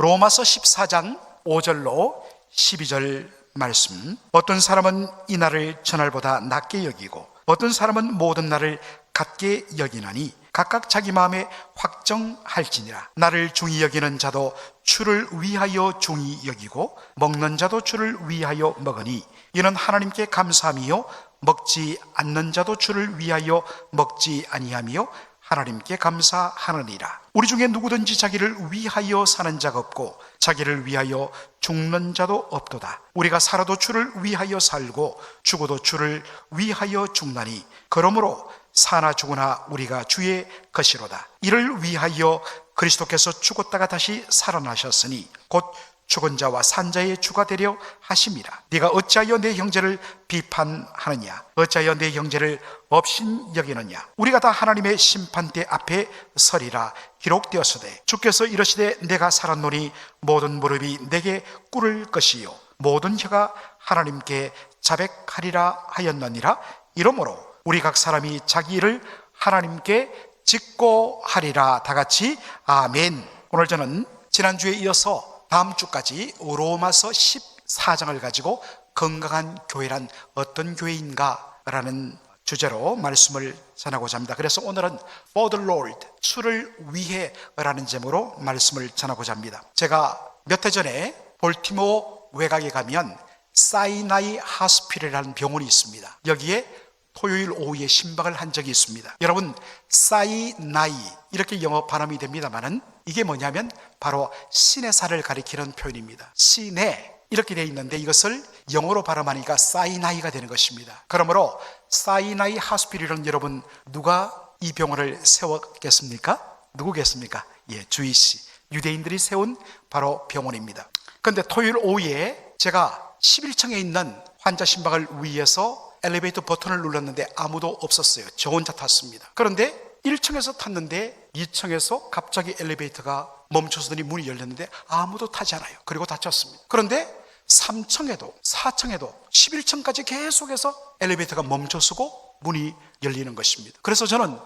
로마서 14장 5절로 12절 말씀. 어떤 사람은 이 날을 전날보다 낮게 여기고 어떤 사람은 모든 날을 같게 여기나니 각각 자기 마음에 확정할지니라. 나를 중히 여기는 자도 주를 위하여 중히 여기고 먹는 자도 주를 위하여 먹으니 이는 하나님께 감사함이요 먹지 않는 자도 주를 위하여 먹지 아니하며 하나님께 감사하느니라. 우리 중에 누구든지 자기를 위하여 사는 자가 없고 자기를 위하여 죽는 자도 없도다. 우리가 살아도 주를 위하여 살고 죽어도 주를 위하여 죽나니 그러므로 사나 죽으나 우리가 주의 것이로다. 이를 위하여 그리스도께서 죽었다가 다시 살아나셨으니 곧 죽은 자와 산 자의 주가 되려 하심이라. 네가 어찌하여 내 형제를 비판하느냐? 어찌하여 내 형제를 업신 여기느냐? 우리가 다 하나님의 심판대 앞에 서리라 기록되었으되 주께서 이러시되 내가 살았노니 모든 무릎이 내게 꿇을 것이요 모든 혀가 하나님께 자백하리라 하였느니라. 이러므로 우리 각 사람이 자기 일을 하나님께 짓고 하리라. 다 같이 아멘. 오늘 저는 지난주에 이어서 다음 주까지 로마서 14장을 가지고 건강한 교회란 어떤 교회인가라는 주제로 말씀을 전하고자 합니다. 그래서 오늘은 For the Lord, 주를 위해라는 제목으로 말씀을 전하고자 합니다. 제가 몇 해 전에 볼티모 외곽에 가면 사이나이 하스피ટલ이라는 병원이 있습니다. 여기에 토요일 오후에 신방을 한 적이 있습니다. 여러분, 사이나이 이렇게 영어 발음이 됩니다만은 이게 뭐냐면 바로 신의 살을 가리키는 표현입니다. 신의 이렇게 되어 있는데 이것을 영어로 발음하니까 사이나이가 되는 것입니다. 그러므로 사이나이 하스피ટલ은 여러분 누가 이 병원을 세웠겠습니까? 누구겠습니까? 예, 주희 씨. 유대인들이 세운 바로 병원입니다. 그런데 토요일 오후에 제가 11층에 있는 환자 신방을 위해서 엘리베이터 버튼을 눌렀는데 아무도 없었어요. 저 혼자 탔습니다. 그런데 1층에서 탔는데 2층에서 갑자기 엘리베이터가 멈춰서더니 문이 열렸는데 아무도 타지 않아요. 그리고 닫혔습니다. 그런데 3층에도 4층에도 11층까지 계속해서 엘리베이터가 멈춰서고 문이 열리는 것입니다. 그래서 저는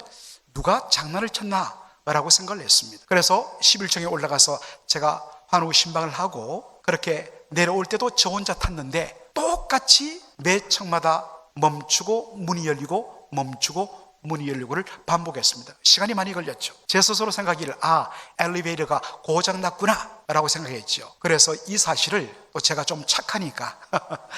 누가 장난을 쳤나 라고 생각을 했습니다. 그래서 11층에 올라가서 제가 환우 신방을 하고 그렇게 내려올 때도 저 혼자 탔는데 똑같이 매 층마다 멈추고 문이 열리고 멈추고 문이 열리고를 반복했습니다. 시간이 많이 걸렸죠. 제 스스로 생각하기를 아 엘리베이터가 고장 났구나 라고 생각했죠. 그래서 이 사실을 또 제가 좀 착하니까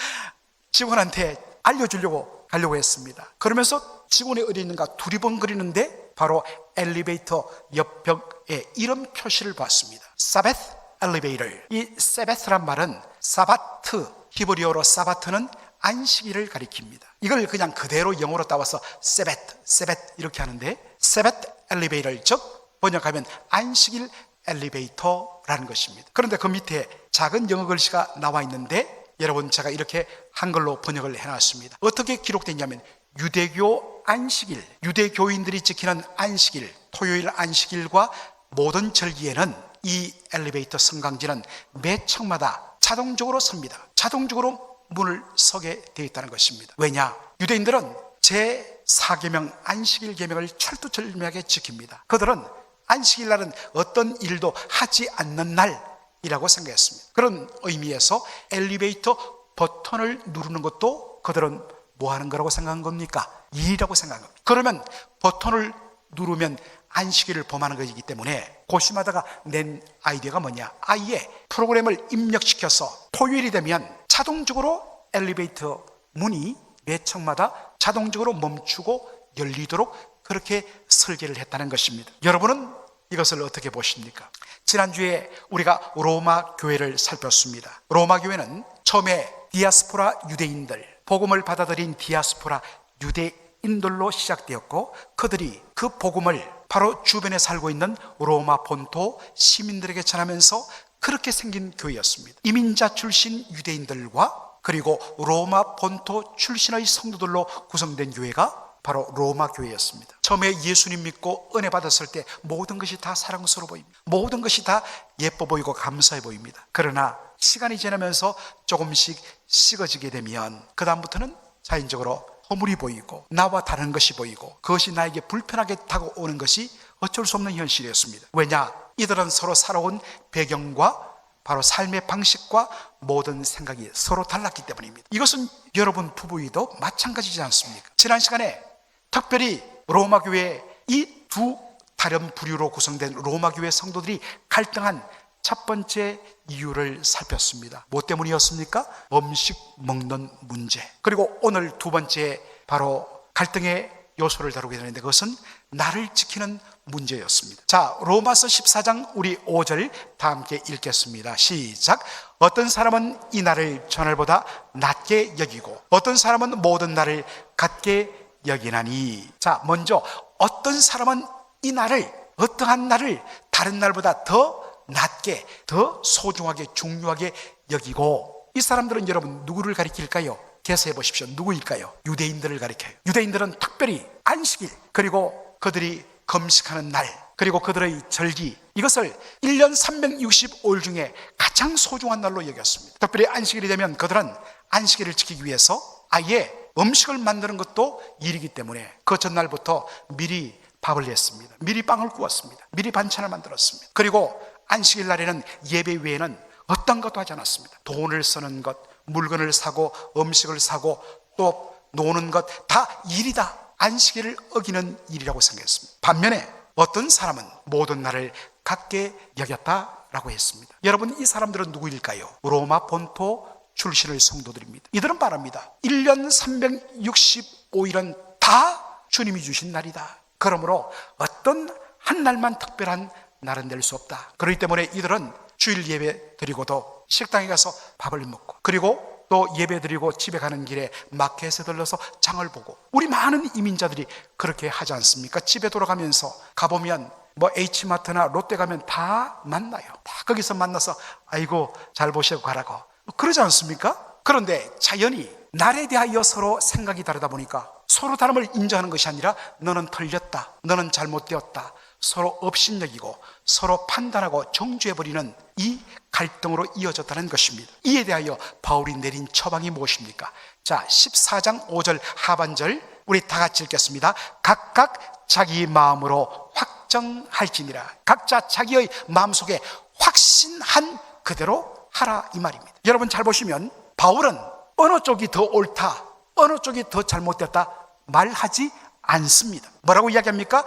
직원한테 알려주려고 가려고 했습니다. 그러면서 직원이 어디 있는가 두리번거리는데 바로 엘리베이터 옆벽에 이런 표시를 봤습니다. 사베트 엘리베이터. 이 사베트란 말은 사바트 히브리어로 사바트는 안식일을 가리킵니다. 이걸 그냥 그대로 영어로 따와서 세베트, 세베트 이렇게 하는데 세베트 엘리베이터 즉 번역하면 안식일 엘리베이터라는 것입니다. 그런데 그 밑에 작은 영어 글씨가 나와 있는데 여러분 제가 이렇게 한글로 번역을 해놨습니다. 어떻게 기록됐냐면 유대교 안식일, 유대교인들이 지키는 안식일, 토요일 안식일과 모든 절기에는 이 엘리베이터 성강지는 매 층마다 자동적으로 섭니다. 자동적으로 문을 서게 되어 있다는 것입니다. 왜냐? 유대인들은 제 4계명 안식일 계명을 철두철미하게 지킵니다. 그들은 안식일 날은 어떤 일도 하지 않는 날이라고 생각했습니다. 그런 의미에서 엘리베이터 버튼을 누르는 것도 그들은 뭐 하는 거라고 생각한 겁니까? 일이라고 생각한 겁니다. 그러면 버튼을 누르면 안식일을 범하는 것이기 때문에 고심하다가 낸 아이디어가 뭐냐? 아예 프로그램을 입력시켜서 토요일이 되면 자동적으로 엘리베이터 문이 매 층마다 자동적으로 멈추고 열리도록 그렇게 설계를 했다는 것입니다. 여러분은 이것을 어떻게 보십니까? 지난주에 우리가 로마 교회를 살폈습니다. 로마 교회는 처음에 디아스포라 유대인들, 복음을 받아들인 디아스포라 유대인들로 시작되었고 그들이 그 복음을 바로 주변에 살고 있는 로마 본토 시민들에게 전하면서 그렇게 생긴 교회였습니다. 이민자 출신 유대인들과 그리고 로마 본토 출신의 성도들로 구성된 교회가 바로 로마 교회였습니다. 처음에 예수님 믿고 은혜 받았을 때 모든 것이 다 사랑스러워 보입니다. 모든 것이 다 예뻐 보이고 감사해 보입니다. 그러나 시간이 지나면서 조금씩 식어지게 되면 그다음부터는 자연적으로 허물이 보이고 나와 다른 것이 보이고 그것이 나에게 불편하게 다가오는 것이 어쩔 수 없는 현실이었습니다. 왜냐? 이들은 서로 살아온 배경과 바로 삶의 방식과 모든 생각이 서로 달랐기 때문입니다. 이것은 여러분 부부이도 마찬가지지 않습니까? 지난 시간에 특별히 로마 교회 이두 다른 부류로 구성된 로마 교회 성도들이 갈등한 첫 번째 이유를 살폈습니다. 뭐 때문이었습니까? 음식 먹는 문제. 그리고 오늘 두 번째 바로 갈등의 요소를 다루게 되는데 그것은 나를 지키는 문제였습니다. 자, 로마서 14장 우리 5절 다 함께 읽겠습니다. 시작. 어떤 사람은 이 날을 전날보다 낮게 여기고 어떤 사람은 모든 날을 같게 여기나니. 자, 먼저 어떤 사람은 이 날을 어떠한 날을 다른 날보다 더 낮게, 더 소중하게, 중요하게 여기고 이 사람들은 여러분 누구를 가리킬까요? 개서해 보십시오. 누구일까요? 유대인들을 가리켜요. 유대인들은 특별히 안식일 그리고 그들이 금식하는 날 그리고 그들의 절기 이것을 1년 365일 중에 가장 소중한 날로 여겼습니다. 특별히 안식일이 되면 그들은 안식일을 지키기 위해서 아예 음식을 만드는 것도 일이기 때문에 그 전날부터 미리 밥을 냈습니다. 미리 빵을 구웠습니다. 미리 반찬을 만들었습니다. 그리고 안식일 날에는 예배 외에는 어떤 것도 하지 않았습니다. 돈을 쓰는 것, 물건을 사고 음식을 사고 또 노는 것 다 일이다. 안식일을 어기는 일이라고 생각했습니다. 반면에 어떤 사람은 모든 날을 같게 여겼다라고 했습니다. 여러분 이 사람들은 누구일까요? 로마 본토 출신의 성도들입니다. 이들은 말합니다. 1년 365일은 다 주님이 주신 날이다. 그러므로 어떤 한 날만 특별한 날은 될 수 없다. 그렇기 때문에 이들은 주일 예배 드리고도 식당에 가서 밥을 먹고 그리고 또 예배 드리고 집에 가는 길에 마켓에 들러서 장을 보고 우리 많은 이민자들이 그렇게 하지 않습니까? 집에 돌아가면서 가보면 뭐 H마트나 롯데 가면 다 만나요. 다 거기서 만나서 아이고 잘 보시고 가라고 그러지 않습니까? 그런데 자연히 날에 대하여 서로 생각이 다르다 보니까 서로 다름을 인정하는 것이 아니라 너는 틀렸다. 너는 잘못되었다. 서로 업신여기고 서로 판단하고 정죄해버리는 이 갈등으로 이어졌다는 것입니다. 이에 대하여 바울이 내린 처방이 무엇입니까? 자, 14장 5절 하반절 우리 다 같이 읽겠습니다. 각각 자기 마음으로 확정할지니라. 각자 자기의 마음속에 확신한 그대로 하라 이 말입니다. 여러분 잘 보시면 바울은 어느 쪽이 더 옳다, 어느 쪽이 더 잘못됐다 말하지 않습니다. 뭐라고 이야기합니까?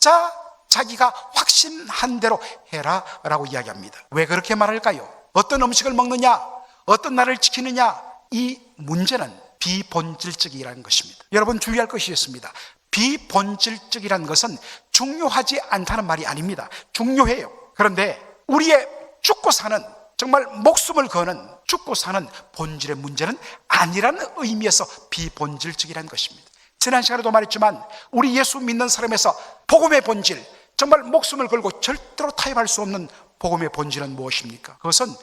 각자 자기가 확신한 대로 해라 라고 이야기합니다. 왜 그렇게 말할까요? 어떤 음식을 먹느냐, 어떤 날을 지키느냐, 이 문제는 비본질적이라는 것입니다. 여러분 주의할 것이 있습니다. 비본질적이라는 것은 중요하지 않다는 말이 아닙니다. 중요해요. 그런데 우리의 죽고 사는 정말 목숨을 거는 죽고 사는 본질의 문제는 아니라는 의미에서 비본질적이라는 것입니다. 지난 시간에도 말했지만 우리 예수 믿는 사람에서 복음의 본질, 정말 목숨을 걸고 절대로 타협할 수 없는 복음의 본질은 무엇입니까? 그것은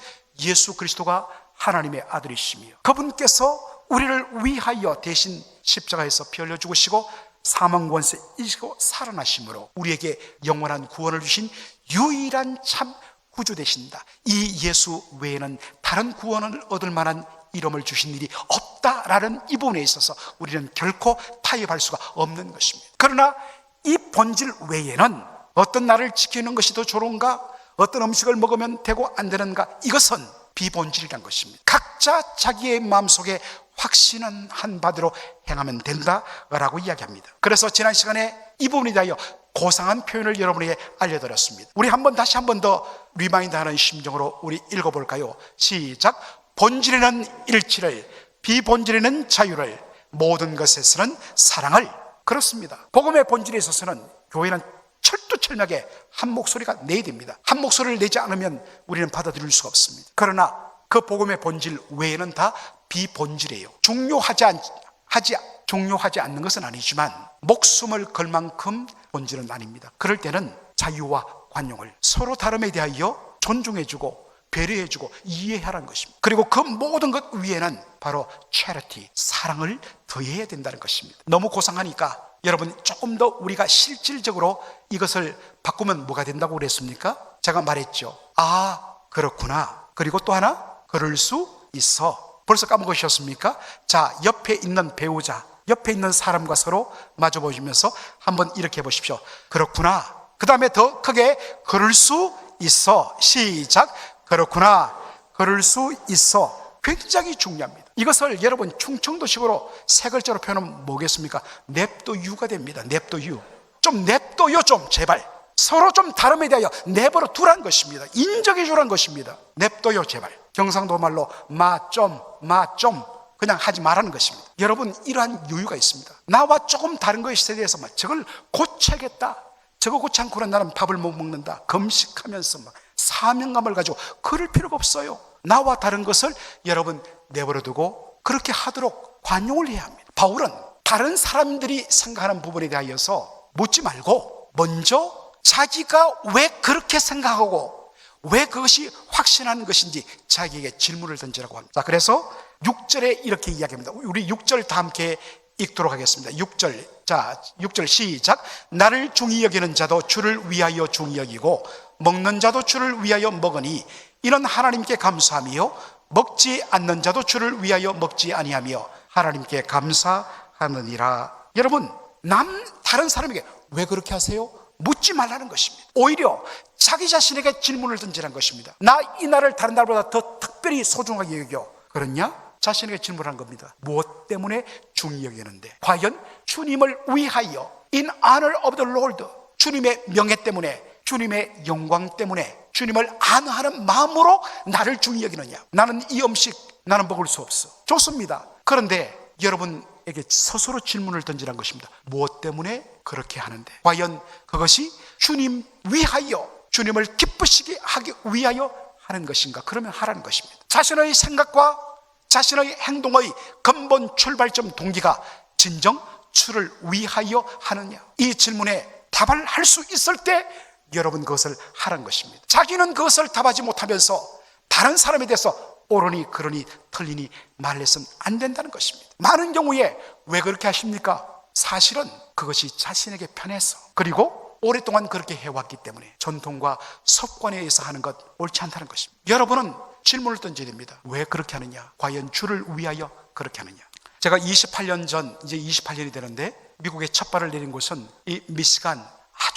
예수 그리스도가 하나님의 아들이시며 그분께서 우리를 위하여 대신 십자가에서 피 흘려 죽으시고 사망 권세 이시고 살아나심으로 우리에게 영원한 구원을 주신 유일한 참 구주 되신다. 이 예수 외에는 다른 구원을 얻을 만한 이름을 주신 일이 없다라는 이 부분에 있어서 우리는 결코 타협할 수가 없는 것입니다. 그러나 이 본질 외에는 어떤 날을 지키는 것이 더 좋은가? 어떤 음식을 먹으면 되고 안 되는가? 이것은 비본질이란 것입니다. 각자 자기의 마음속에 확신은 한 바대로 행하면 된다라고 이야기합니다. 그래서 지난 시간에 이 부분에 대하여 고상한 표현을 여러분에게 알려드렸습니다. 우리 한번 다시 한 번 더 리마인드 하는 심정으로 우리 읽어볼까요? 시작. 본질에는 일치를, 비본질에는 자유를, 모든 것에서는 사랑을. 그렇습니다. 복음의 본질에 있어서는 교회는 철두철미하게 한 목소리가 내야 됩니다. 한 목소리를 내지 않으면 우리는 받아들일 수가 없습니다. 그러나 그 복음의 본질 외에는 다 비본질이에요. 중요하지 않, 하지, 중요하지 않는 것은 아니지만 목숨을 걸 만큼 본질은 아닙니다. 그럴 때는 자유와 관용을 서로 다름에 대하여 존중해주고 배려해주고 이해하라는 것입니다. 그리고 그 모든 것 위에는 바로 charity, 사랑을 더해야 된다는 것입니다. 너무 고상하니까 여러분 조금 더 우리가 실질적으로 이것을 바꾸면 뭐가 된다고 그랬습니까? 제가 말했죠. 아, 그렇구나. 그리고 또 하나, 그럴 수 있어. 벌써 까먹으셨습니까? 자, 옆에 있는 배우자, 옆에 있는 사람과 서로 마주 보시면서 한번 이렇게 해보십시오. 그렇구나. 그 다음에 더 크게 걸을 수 있어. 시작. 그렇구나. 걸을 수 있어. 굉장히 중요합니다. 이것을 여러분 충청도식으로 세 글자로 표현하면 뭐겠습니까? 냅도 유가 됩니다. 냅도 유. 좀 냅둬요 좀 제발. 서로 좀 다름에 대하여 내버려 두란 것입니다. 인정해 주란 것입니다. 냅둬요 제발. 경상도 말로 마 좀 마 좀 그냥 하지 말라는 것입니다. 여러분 이러한 여유가 있습니다. 나와 조금 다른 것에 대해서 막 저걸 고쳐야겠다. 저거 고치 않고는 나는 밥을 못 먹는다. 금식하면서 막 사명감을 가지고 그럴 필요가 없어요. 나와 다른 것을 여러분 내버려 두고 그렇게 하도록 관용을 해야 합니다. 바울은 다른 사람들이 생각하는 부분에 대하여서 묻지 말고 먼저 자기가 왜 그렇게 생각하고 왜 그것이 확신하는 것인지 자기에게 질문을 던지라고 합니다. 자, 그래서 6절에 이렇게 이야기합니다. 우리 6절 다 함께 읽도록 하겠습니다. 6절. 자, 6절 시작. 나를 중히 여기는 자도 주를 위하여 중히 여기고 먹는 자도 주를 위하여 먹으니 이는 하나님께 감사하며 먹지 않는 자도 주를 위하여 먹지 아니하며 하나님께 감사하느니라. 여러분, 남 다른 사람에게 왜 그렇게 하세요? 묻지 말라는 것입니다. 오히려 자기 자신에게 질문을 던지라는 것입니다. 나 이 날을 다른 날보다 더 특별히 소중하게 여겨. 그렇냐? 자신에게 질문한 겁니다. 무엇 때문에 중히 여기는데? 과연 주님을 위하여 in honor of the Lord 주님의 명예 때문에 주님의 영광 때문에 주님을 안하는 마음으로 나를 중히 여기느냐? 나는 이 음식 나는 먹을 수 없어. 좋습니다. 그런데 여러분에게 스스로 질문을 던지란 것입니다. 무엇 때문에 그렇게 하는데? 과연 그것이 주님 위하여 주님을 기쁘시게 하기 위하여 하는 것인가? 그러면 하라는 것입니다. 자신의 생각과 자신의 행동의 근본 출발점 동기가 진정 주를 위하여 하느냐? 이 질문에 답을 할 수 있을 때 여러분 그것을 하라는 것입니다. 자기는 그것을 답하지 못하면서 다른 사람에 대해서 옳으니 그러니 틀리니 말해서는 안 된다는 것입니다. 많은 경우에 왜 그렇게 하십니까? 사실은 그것이 자신에게 편해서 그리고 오랫동안 그렇게 해왔기 때문에 전통과 습관에 의해서 하는 것 옳지 않다는 것입니다. 여러분은 질문을 던져야 됩니다. 왜 그렇게 하느냐? 과연 주를 위하여 그렇게 하느냐? 제가 28년 전, 이제 28년이 되는데 미국에 첫 발을 내린 곳은 이 미시간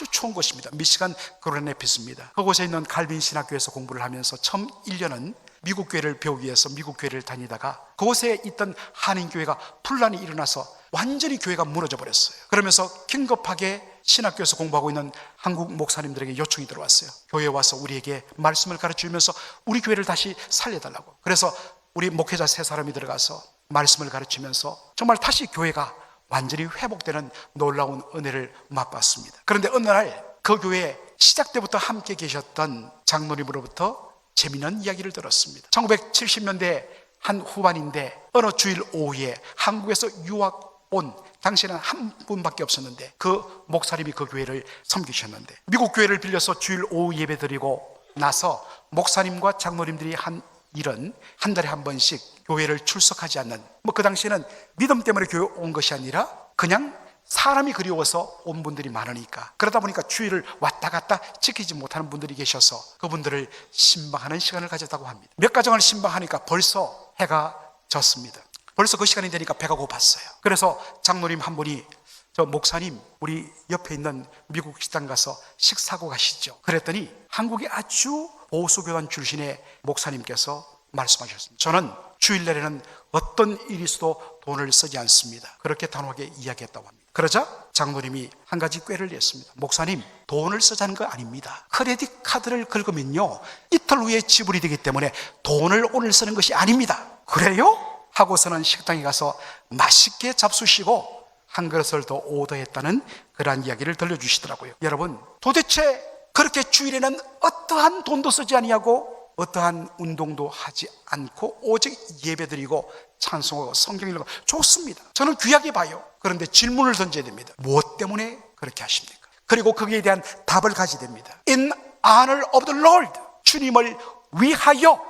아주 좋은 곳입니다. 미시간 그로네피스입니다. 그곳에 있는 갈빈 신학교에서 공부를 하면서 처음 1년은 미국 교회를 배우기 위해서 미국 교회를 다니다가 그곳에 있던 한인 교회가 분란이 일어나서 완전히 교회가 무너져 버렸어요. 그러면서 긴급하게 신학교에서 공부하고 있는 한국 목사님들에게 요청이 들어왔어요. 교회에 와서 우리에게 말씀을 가르쳐 주면서 우리 교회를 다시 살려달라고. 그래서 우리 목회자 세 사람이 들어가서 말씀을 가르치면서 정말 다시 교회가 완전히 회복되는 놀라운 은혜를 맛봤습니다. 그런데 어느 날 그 교회에 시작 때부터 함께 계셨던 장로님으로부터 재미난 이야기를 들었습니다. 1970년대 한 후반인데 어느 주일 오후에 한국에서 유학 온 당시에는 한 분밖에 없었는데 그 목사님이 그 교회를 섬기셨는데 미국 교회를 빌려서 주일 오후 예배 드리고 나서 목사님과 장로님들이 한 일은 한 달에 한 번씩 교회를 출석하지 않는 뭐 그 당시에는 믿음 때문에 교회 온 것이 아니라 그냥 사람이 그리워서 온 분들이 많으니까 그러다 보니까 주일을 왔다 갔다 지키지 못하는 분들이 계셔서 그분들을 신방하는 시간을 가졌다고 합니다. 몇 가정을 신방하니까 벌써 해가 졌습니다. 벌써 그 시간이 되니까 배가 고팠어요. 그래서 장로님 한 분이 저 목사님 우리 옆에 있는 미국 식당 가서 식사하고 가시죠. 그랬더니 한국의 아주 보수교단 출신의 목사님께서 말씀하셨습니다. 저는 주일날에는 어떤 일이 있어도 돈을 쓰지 않습니다. 그렇게 단호하게 이야기했다고 합니다. 그러자 장로님이 한 가지 꾀를 냈습니다. 목사님, 돈을 쓰자는 거 아닙니다. 크레딧 카드를 긁으면요. 이틀 후에 지불이 되기 때문에 돈을 오늘 쓰는 것이 아닙니다. 그래요? 하고서는 식당에 가서 맛있게 잡수시고 한 그릇을 더 오더했다는 그러한 이야기를 들려주시더라고요. 여러분, 도대체 그렇게 주일에는 어떠한 돈도 쓰지 아니하고 어떠한 운동도 하지 않고 오직 예배드리고 찬송하고 성경 읽고 좋습니다. 저는 귀하게 봐요. 그런데 질문을 던져야 됩니다. 무엇 때문에 그렇게 하십니까? 그리고 거기에 대한 답을 가지야 됩니다. In honor of the Lord. 주님을 위하여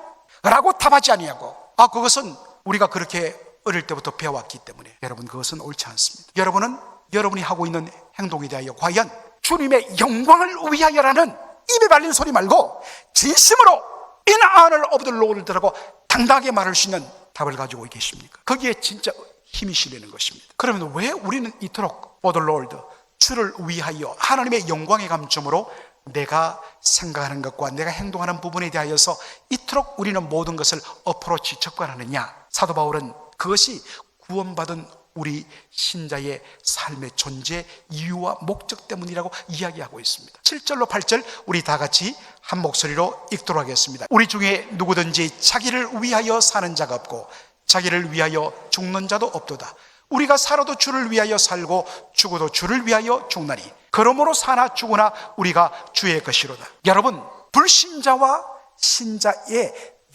라고 답하지 아니하고 아 그것은 우리가 그렇게 어릴 때부터 배워왔기 때문에 여러분 그것은 옳지 않습니다. 여러분은 여러분이 하고 있는 행동에 대하여 과연 주님의 영광을 위하여라는 입에 발린 소리 말고 진심으로 in honor of the Lord라고 당당하게 말할 수 있는 답을 가지고 계십니까? 거기에 진짜 힘이 실리는 것입니다. 그러면 왜 우리는 이토록 for the Lord 주를 위하여 하나님의 영광의 감점으로 내가 생각하는 것과 내가 행동하는 부분에 대하여서 이토록 우리는 모든 것을 어프로치 접근하느냐 사도 바울은 그것이 구원받은 우리 신자의 삶의 존재 이유와 목적 때문이라고 이야기하고 있습니다. 7절로 8절 우리 다 같이 한 목소리로 읽도록 하겠습니다. 우리 중에 누구든지 자기를 위하여 사는 자가 없고 자기를 위하여 죽는 자도 없도다. 우리가 살아도 주를 위하여 살고 죽어도 주를 위하여 죽나니 그러므로 사나 죽으나 우리가 주의 것이로다. 여러분 불신자와 신자의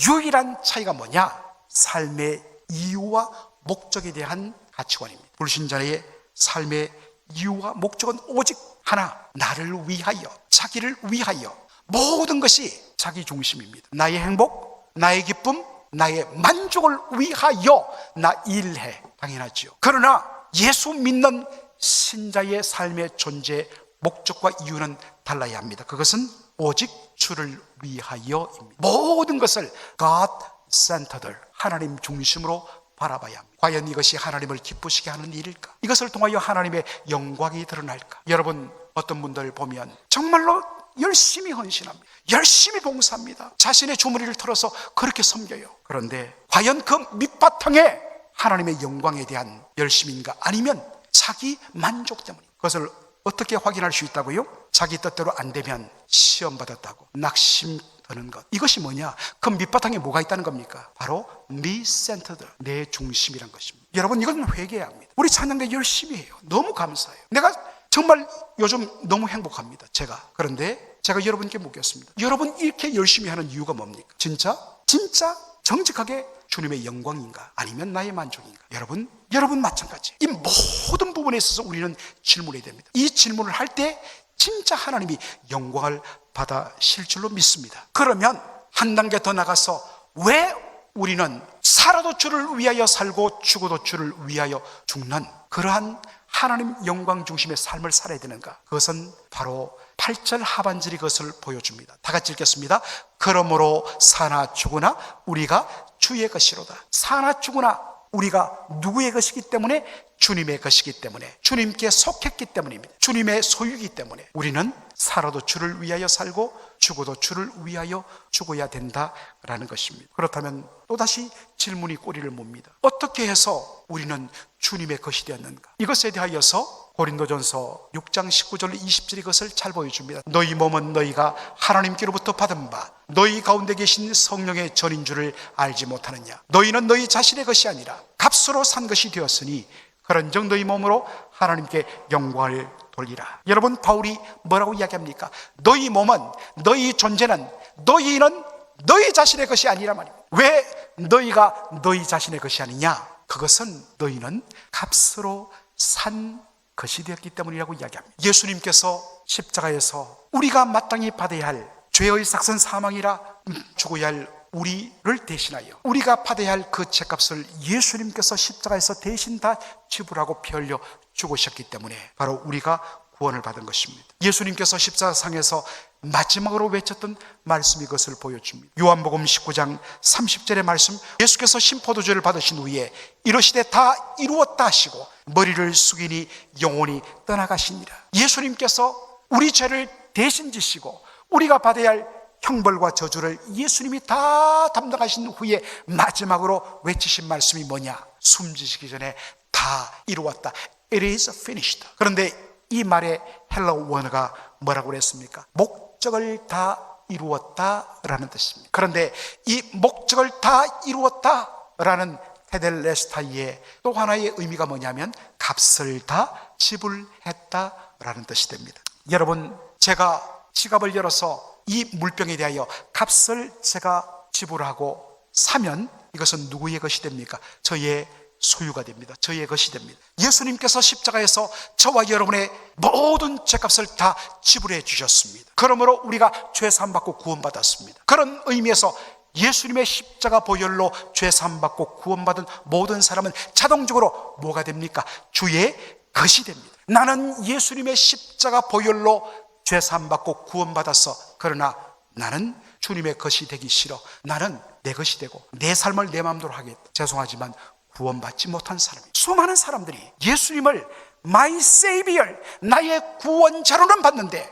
유일한 차이가 뭐냐? 삶의 이유와 목적에 대한 가치관입니다 불신자의 삶의 이유와 목적은 오직 하나 나를 위하여 자기를 위하여 모든 것이 자기 중심입니다 나의 행복 나의 기쁨 나의 만족을 위하여 나 일해 당연하지요. 그러나 예수 믿는 신자의 삶의 존재 목적과 이유는 달라야 합니다. 그것은 오직 주를 위하여입니다. 모든 것을 God centered 하나님 중심으로 바라봐야 합니다. 과연 이것이 하나님을 기쁘시게 하는 일일까? 이것을 통하여 하나님의 영광이 드러날까? 여러분 어떤 분들 보면 정말로 열심히 헌신합니다. 열심히 봉사합니다. 자신의 주머니를 털어서 그렇게 섬겨요. 그런데 과연 그 밑바탕에 하나님의 영광에 대한 열심인가? 아니면 자기 만족 때문에 그것을 어떻게 확인할 수 있다고요? 자기 뜻대로 안 되면 시험 받았다고 낙심 드는 것. 이것이 뭐냐? 그 밑바탕에 뭐가 있다는 겁니까? 바로 미센터드, 내 중심이란 것입니다. 여러분 이건 회개해야 합니다. 우리 찬양대 열심히 해요. 너무 감사해요. 내가 정말 요즘 너무 행복합니다. 제가. 그런데 제가 여러분께 묻겠습니다. 여러분 이렇게 열심히 하는 이유가 뭡니까? 진짜? 진짜 정직하게 주님의 영광인가? 아니면 나의 만족인가? 여러분, 여러분 마찬가지. 이 모든 부분에 있어서 우리는 질문해야 됩니다. 이 질문을 할 때 진짜 하나님이 영광을 받아실 줄로 믿습니다. 그러면 한 단계 더 나가서 왜 우리는 살아도 주를 위하여 살고 죽어도 주를 위하여 죽는 그러한 하나님 영광 중심의 삶을 살아야 되는가? 그것은 바로 8절 하반절이 그것을 보여줍니다. 다 같이 읽겠습니다. 그러므로 사나 죽으나 우리가 주의 것이로다. 사나 죽으나 우리가 누구의 것이기 때문에 주님의 것이기 때문에 주님께 속했기 때문입니다. 주님의 소유이기 때문에 우리는 살아도 주를 위하여 살고 죽어도 주를 위하여 죽어야 된다라는 것입니다. 그렇다면 또다시 질문이 꼬리를 봅니다. 어떻게 해서 우리는 주님의 것이 되었는가? 이것에 대하여서 고린도전서 6장 19절 20절이 그것을 잘 보여줍니다. 너희 몸은 너희가 하나님께로부터 받은 바 너희 가운데 계신 성령의 전인 줄을 알지 못하느냐? 너희는 너희 자신의 것이 아니라 값으로 산 것이 되었으니 그런즉 너희 몸으로 하나님께 영광을 돌리라. 여러분 바울이 뭐라고 이야기합니까? 너희 몸은 너희 존재는 너희는 너희 자신의 것이 아니라 말입니다. 왜 너희가 너희 자신의 것이 아니냐? 그것은 너희는 값으로 산 것이 되었기 때문이라고 이야기합니다. 예수님께서 십자가에서 우리가 마땅히 받아야 할 죄의 삭선 사망이라 죽어야 할 우리를 대신하여 우리가 받아야 할 그 죄값을 예수님께서 십자가에서 대신 다 지불하고 피 흘려 죽으셨기 때문에 바로 우리가 구원을 받은 것입니다. 예수님께서 십자가상에서 마지막으로 외쳤던 말씀이 그것을 보여줍니다. 요한복음 19장 30절의 말씀 예수께서 심포도주를 받으신 후에 이러시되 다 이루었다 하시고 머리를 숙이니 영원히 떠나가시니라. 예수님께서 우리 죄를 대신 지시고 우리가 받아야 할 형벌과 저주를 예수님이 다 담당하신 후에 마지막으로 외치신 말씀이 뭐냐? 숨지시기 전에 다 이루었다. It is finished. 그런데 이 말의 헬러 원어가 뭐라고 그랬습니까? 목적을 다 이루었다라는 뜻입니다. 그런데 이 목적을 다 이루었다라는 테델레스타이의 또 하나의 의미가 뭐냐면 값을 다 지불했다라는 뜻이 됩니다. 여러분, 제가 지갑을 열어서 이 물병에 대하여 값을 제가 지불하고 사면 이것은 누구의 것이 됩니까? 저의 소유가 됩니다. 저의 것이 됩니다. 예수님께서 십자가에서 저와 여러분의 모든 죄값을 다 지불해 주셨습니다. 그러므로 우리가 죄 사함받고 구원받았습니다. 그런 의미에서 예수님의 십자가 보혈로 죄 사함받고 구원받은 모든 사람은 자동적으로 뭐가 됩니까? 주의 것이 됩니다. 나는 예수님의 십자가 보혈로 죄 사함받고 구원받았어. 그러나 나는 주님의 것이 되기 싫어. 나는 내 것이 되고 내 삶을 내 마음대로 하겠다. 죄송하지만 구원받지 못한 사람. 수많은 사람들이 예수님을 마이 세이비얼, 나의 구원자로는 봤는데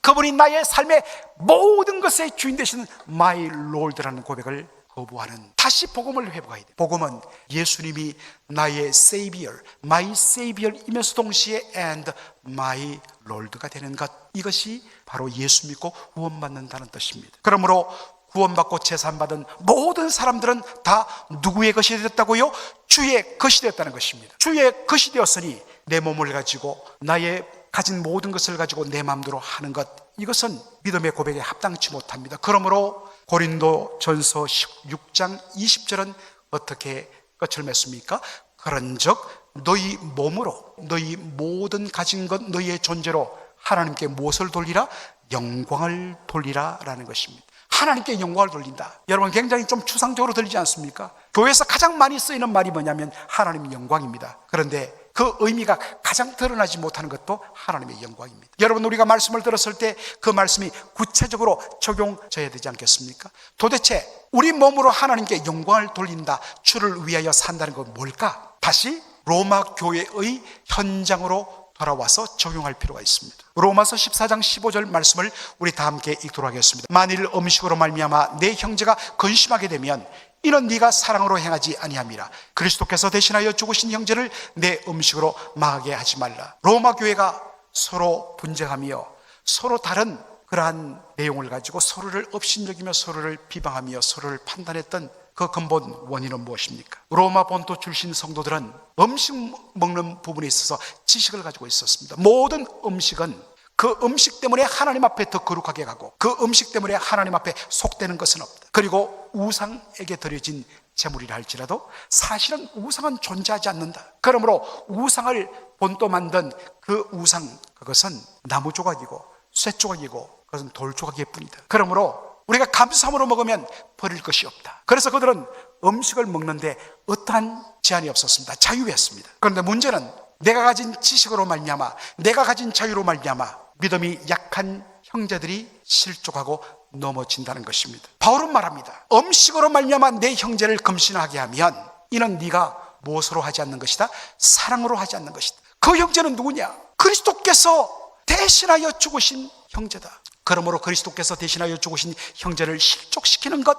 그분이 나의 삶의 모든 것의 주인 되시는 마이 롤드라는 고백을 거부하는 다시 복음을 회복해야 돼. 복음은 예수님이 나의 세이비얼, 마이 세이비얼이면서 동시에 and 마이 롤드가 되는 것. 이것이 바로 예수 믿고 구원받는다는 뜻입니다. 그러므로 구원받고 재산받은 모든 사람들은 다 누구의 것이 되었다고요? 주의 것이 되었다는 것입니다. 주의 것이 되었으니 내 몸을 가지고 나의 가진 모든 것을 가지고 내 마음대로 하는 것 이것은 믿음의 고백에 합당치 못합니다. 그러므로 고린도 전서 16장 20절은 어떻게 끝을 맺습니까? 그런즉 너희 몸으로 너희 모든 가진 것 너희의 존재로 하나님께 무엇을 돌리라? 영광을 돌리라라는 것입니다. 하나님께 영광을 돌린다. 여러분 굉장히 좀 추상적으로 들리지 않습니까? 교회에서 가장 많이 쓰이는 말이 뭐냐면 하나님의 영광입니다. 그런데 그 의미가 가장 드러나지 못하는 것도 하나님의 영광입니다. 여러분 우리가 말씀을 들었을 때 그 말씀이 구체적으로 적용져야 되지 않겠습니까? 도대체 우리 몸으로 하나님께 영광을 돌린다, 주를 위하여 산다는 건 뭘까? 다시 로마 교회의 현장으로 돌아와서 적용할 필요가 있습니다. 로마서 14장 15절 말씀을 우리 다 함께 읽도록 하겠습니다. 만일 음식으로 말미암아 내 형제가 근심하게 되면 이는 네가 사랑으로 행하지 아니함이라. 그리스도께서 대신하여 죽으신 형제를 내 음식으로 망하게 하지 말라. 로마 교회가 서로 분쟁하며 서로 다른 그러한 내용을 가지고 서로를 업신여기며 서로를 비방하며 서로를 판단했던 그 근본 원인은 무엇입니까? 로마 본토 출신 성도들은 음식 먹는 부분에 있어서 지식을 가지고 있었습니다. 모든 음식은 그 음식 때문에 하나님 앞에 더 거룩하게 가고 그 음식 때문에 하나님 앞에 속되는 것은 없다. 그리고 우상에게 드려진 제물이라 할지라도 사실은 우상은 존재하지 않는다. 그러므로 우상을 본토 만든 그 우상 그것은 나무 조각이고 쇠 조각이고 그것은 돌 조각일 뿐이다. 그러므로 우리가 감사함으로 먹으면 버릴 것이 없다. 그래서 그들은 음식을 먹는데 어떠한 제한이 없었습니다. 자유했습니다. 그런데 문제는 내가 가진 지식으로 말미암아 내가 가진 자유로 말미암아 믿음이 약한 형제들이 실족하고 넘어진다는 것입니다. 바울은 말합니다. 음식으로 말미암아 내 형제를 금신하게 하면 이는 네가 무엇으로 하지 않는 것이다? 사랑으로 하지 않는 것이다. 그 형제는 누구냐? 그리스도께서 대신하여 죽으신 형제다. 그러므로 그리스도께서 대신하여 죽으신 형제를 실족시키는 것,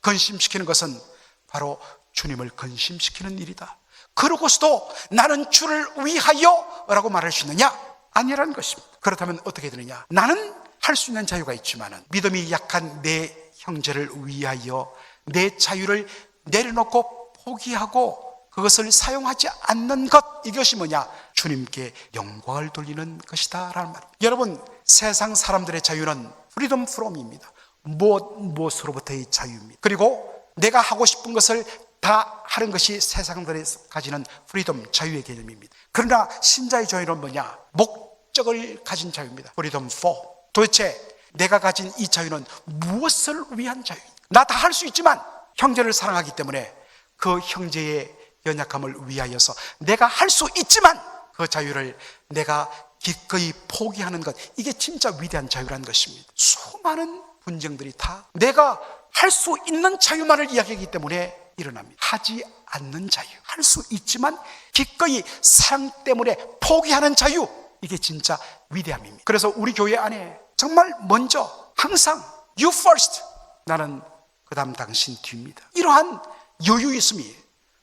근심시키는 것은 바로 주님을 근심시키는 일이다. 그러고서도 나는 주를 위하여 라고 말할 수 있느냐? 아니라는 것입니다. 그렇다면 어떻게 되느냐? 나는 할 수 있는 자유가 있지만 믿음이 약한 내 형제를 위하여 내 자유를 내려놓고 포기하고 그것을 사용하지 않는 것 이것이 뭐냐? 주님께 영광을 돌리는 것이다 라는 말입니다. 여러분 세상 사람들의 자유는 프리덤 프롬입니다. 무엇 무엇으로부터의 자유입니다. 그리고 내가 하고 싶은 것을 다 하는 것이 세상들이 가지는 프리덤 자유의 개념입니다. 그러나 신자의 자유는 뭐냐? 목적을 가진 자유입니다. 프리덤 4. 도대체 내가 가진 이 자유는 무엇을 위한 자유? 나다 할 수 있지만 형제를 사랑하기 때문에 그 형제의 연약함을 위하여서 내가 할 수 있지만 그 자유를 내가 기꺼이 포기하는 것 이게 진짜 위대한 자유라는 것입니다. 수많은 분쟁들이 다 내가 할 수 있는 자유만을 이야기하기 때문에 일어납니다. 하지 않는 자유. 할 수 있지만 기꺼이 사랑 때문에 포기하는 자유. 이게 진짜 위대함입니다. 그래서 우리 교회 안에 정말 먼저 항상 you first. 나는 그 다음 당신 뒤입니다. 이러한 여유 있음이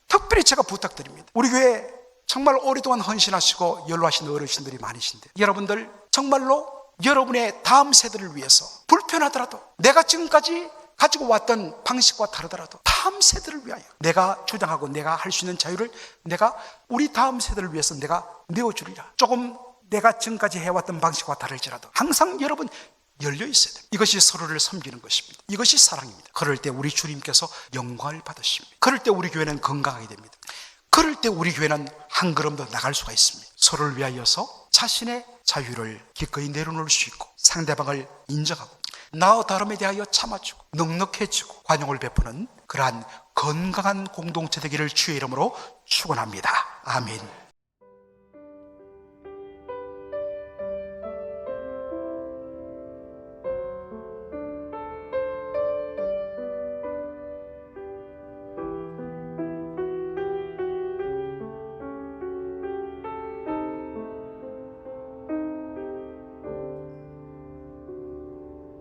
특별히 제가 부탁드립니다. 우리 교회 정말 오랫동안 헌신하시고 연로하신 어르신들이 많으신데 여러분들 정말로 여러분의 다음 세대를 위해서 불편하더라도 내가 지금까지 가지고 왔던 방식과 다르더라도 다음 세대를 위하여 내가 주장하고 내가 할 수 있는 자유를 내가 우리 다음 세대를 위해서 내가 내어주리라. 조금 내가 지금까지 해왔던 방식과 다를지라도 항상 여러분 열려 있어야 됩니다. 이것이 서로를 섬기는 것입니다. 이것이 사랑입니다. 그럴 때 우리 주님께서 영광을 받으십니다. 그럴 때 우리 교회는 건강하게 됩니다. 그럴 때 우리 교회는 한 걸음 더 나갈 수가 있습니다. 서로를 위하여서 자신의 자유를 기꺼이 내려놓을 수 있고 상대방을 인정하고 나 다름에 대하여 참아주고 넉넉해지고 관용을 베푸는 그러한 건강한 공동체 되기를 주의 이름으로 축원합니다. 아멘.